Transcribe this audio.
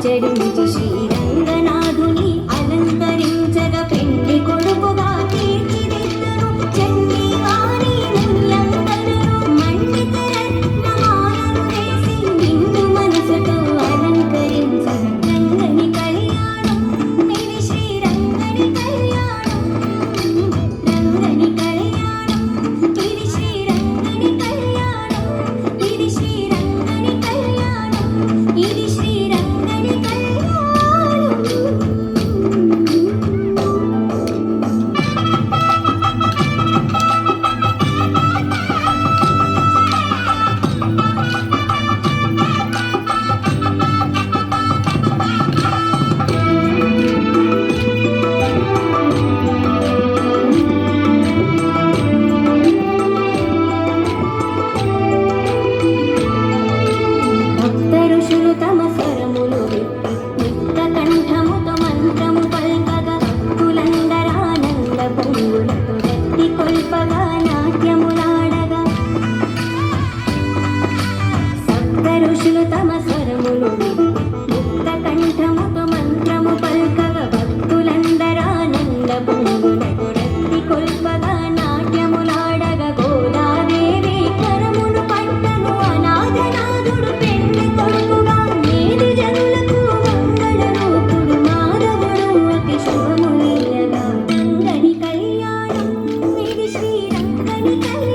Jadi, 是 ముక్తి నాట్యములాడగా సప్త ఋషులు తమ స్వరములు Thank you.